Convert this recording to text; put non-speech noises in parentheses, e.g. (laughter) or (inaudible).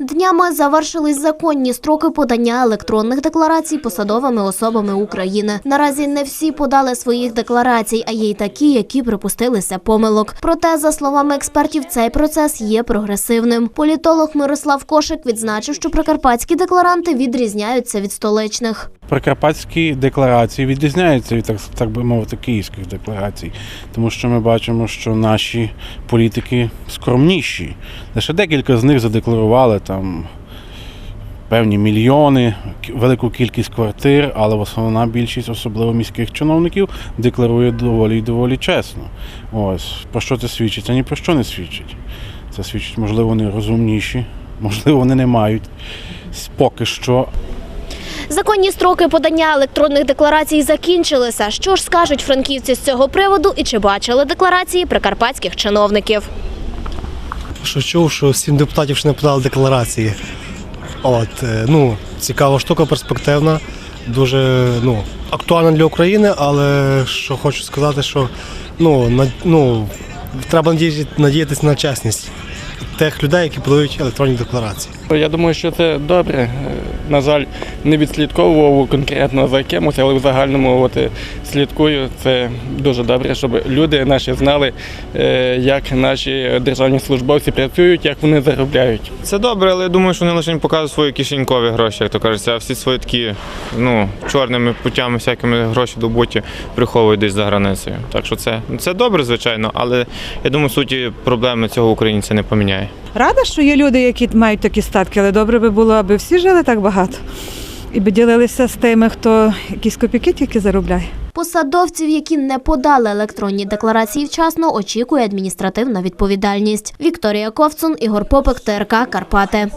Днями завершились законні строки подання електронних декларацій посадовими особами України. Наразі не всі подали своїх декларацій, а є й такі, які припустилися помилок. Проте, за словами експертів, цей процес є прогресивним. Політолог Мирослав Кошик відзначив, що прикарпатські декларанти відрізняються від столичних. Прикарпатські декларації відрізняються від так, так би мовити київських декларацій, тому що ми бачимо, що наші політики скромніші. Лише декілька з них задекларували там певні мільйони, велику кількість квартир, але основна більшість, особливо міських чиновників, декларує доволі і доволі чесно. Ось про що це свідчить? Це ні про що не свідчить. Це свідчить, можливо, вони розумніші, (laughs) можливо, вони не мають поки що Законні строки подання електронних декларацій закінчилися. Що ж скажуть франківці з цього приводу і чи бачили декларації прикарпатських чиновників? що чув, що сім депутатів ще не подали декларації. От, е, ну, цікава штука, перспективна, дуже ну, актуальна для України, але що хочу сказати, що ну, на, ну, треба надіятися, надіятися на чесність тих людей, які подають електронні декларації. Я думаю, що це добре. На жаль, не відслідковував конкретно за кимось, але в загальному от, е, слідкую. Це дуже добре, щоб люди наші знали, е, як наші державні службовці працюють, як вони заробляють. Це добре, але я думаю, що вони лише показують свої кишенькові гроші, як то кажеться, а всі свої такі ну, чорними путями, всякими гроші добуті приховують десь за границею. Так що це, це добре, звичайно, але я думаю, суті проблеми цього українця не поміняє. Рада, що є люди, які мають такі статки, але добре би було, аби всі жили так багато і би ділилися з тими, хто якісь копійки тільки заробляє. Посадовців, які не подали електронні декларації вчасно, очікує адміністративна відповідальність. Вікторія Ковцун, Ігор Попик, ТРК Карпати.